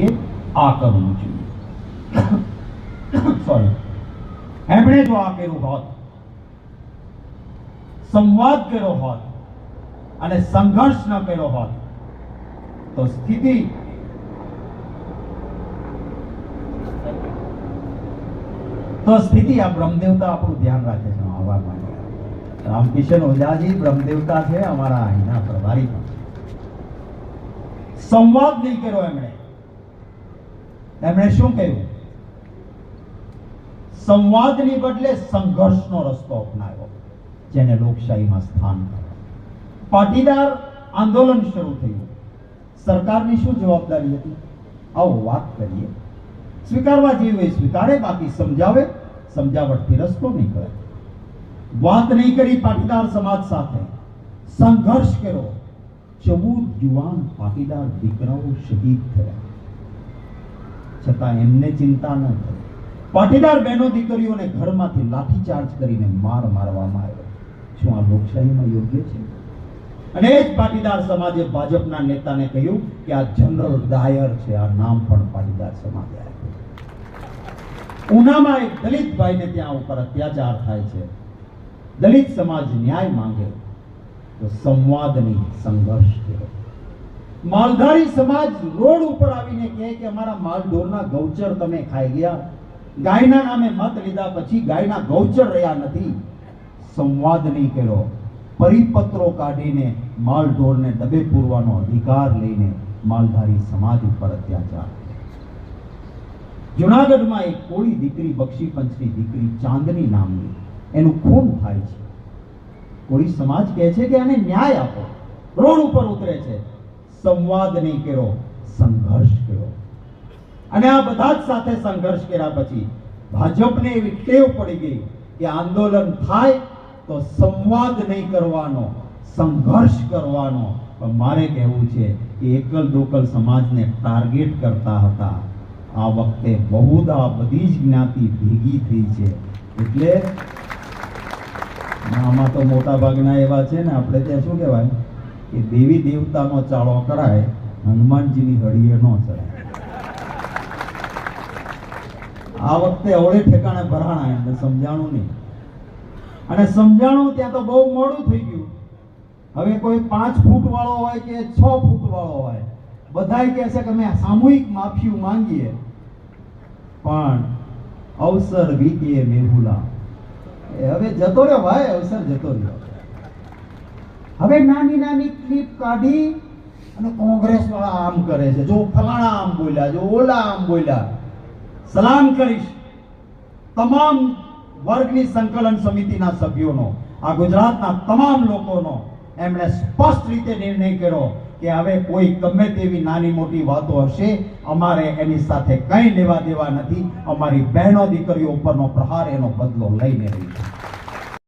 એ આ કરવું જોઈએ સોરી એમણે જો આ કર્યું હોત, સંવાદ કર્યો હોત અને સંઘર્ષ ન કર્યો હોત, તો સ્થિતિ તો સ્થિતિ આ બ્રહ્મદેવતા આપણું ધ્યાન રાખે છે. આભાર માટે રામકિશન ઓઝાજી બ્રહ્મદેવતા છે, અમારા અહીંના પ્રભારી સંવાદ નહીં કર્યો એમણે. એમણે શું કહ્યું સંવાદની બદલે સંઘર્ષનો રસ્તો અપનાવ્યો, જેને લોકશાહીમાં સ્થાન મળ્યું. પાટીદાર આંદોલન શરૂ થયું. સરકારની શું જવાબદારી હતી? આવો વાત કરીએ. સ્વીકારવા જેવી હોય સ્વીકારે, બાકી સમજાવે, સમજાવટથી રસ્તો નહીં કરે વાત નહીં કરી પાટીદાર સમાજ સાથે. સંઘર્ષ કર્યો. ચૌદ યુવાન પાટીદાર દીકરાઓ શહીદ થયા. છતાં એમને ચિંતા ન થઈ પાટીદાર બહેનો દીકરીઓને ઘરમાંથી લાઠીચાર્જ કરીને માર મારવામાં આવ્યો. શું આ લોકશાહીમાં યોગ્ય છે? અને એ જ પાટીદાર સમાજે ભાજપના નેતાને કહ્યું કે આ જનરલ ડાયર છે, આ નામ પણ પાટીદાર સમાજે આપ્યું. ઉનામાં એક દલિત ભાઈને ત્યાં ઉપર અત્યાચાર થાય છે. દલિત સમાજ ન્યાય માંગે તો સંવાદની સંઘર્ષ કર્યો માલધારી સમાજ રોડ ઉપર આવીને કહે કે અમારા માલ ઢોરના ગૌચર તમે ખાઈ ગયા. ગાયના નામે મત લીધા પછી ગાયના ગૌચર રહ્યા નથી. સંવાદ નહીં કર્યો. પરિપત્રો કાઢીને માલ ઢોરને ડબે પૂરવાનો અધિકાર લઈને માલધારી સમાજ ઉપર અત્યાચાર. જુનાગઢમાં એક કોળી દીકરી બક્ષી પંચની દીકરી ચાંદની નામની, એનું ખૂન થાય છે. કોળી સમાજ કહે છે કે આને ન્યાય આપો. રોડ ઉપર ઉતરે છે. સંવાદ નહીં કર્યો, સંઘર્ષ કર્યો. અને આ બધા જ સાથે સંઘર્ષ કર્યા પછી ભાજપને એવી ટેવ પડી ગઈ કે આંદોલન થાય તો સંવાદ નહીં કરવાનો, સંઘર્ષ કરવાનો. પણ મારે કહેવું છે કે એકલ દોકલ સમાજને ટાર્ગેટ કરતા હતા. આ વખતે બહુદા બધી જ જ્ઞાતિ ભેગી થઈ છે. એટલે આમાં તો મોટા ભાગના એવા છે ને, આપણે ત્યાં શું કહેવાય? કે દેવી દેવતાનો ચાળો કરાય, હનુમાનજીની હળીએ ન ચડાય. આ વખતે અવળે ઠેકાણે ભરાણા એમને સમજાણું નહીં. અને સમજાણું ત્યાં તો બહુ મોડું થઈ ગયું. હવે કોઈ પાંચ ફૂટ વાળો હોય કે છ ફૂટ વાળો હોય, બધાય કહે કે અમે સામૂહિક માફીઓ માંગીએ. પણ અવસર વીકે મેહુલા. હવે જતો રહ્યો ભાઈ, અવસર જતો રહ્યો. હવે નાની નાની ક્લિપ કાઢી અને કોંગ્રેસ વાળા આમ કરે છે. જો ફલાણા આમ બોલ્યા, જો ઓલા આમ બોલ્યા. સલામ કરીશ તમામ વર્ગની સંકલન સમિતિના સભ્યોનો, આ ગુજરાતના તમામ લોકોનો એમણે સ્પષ્ટ રીતે નિર્ણય કર્યો કે હવે કોઈ ગમે તેવી નાની મોટી વાતો હશે, અમારે એની સાથે કંઈ લેવા દેવા નથી. અમારી બહેનો દીકરીઓ ઉપરનો પ્રહાર એનો બદલો લઈને રહી છે.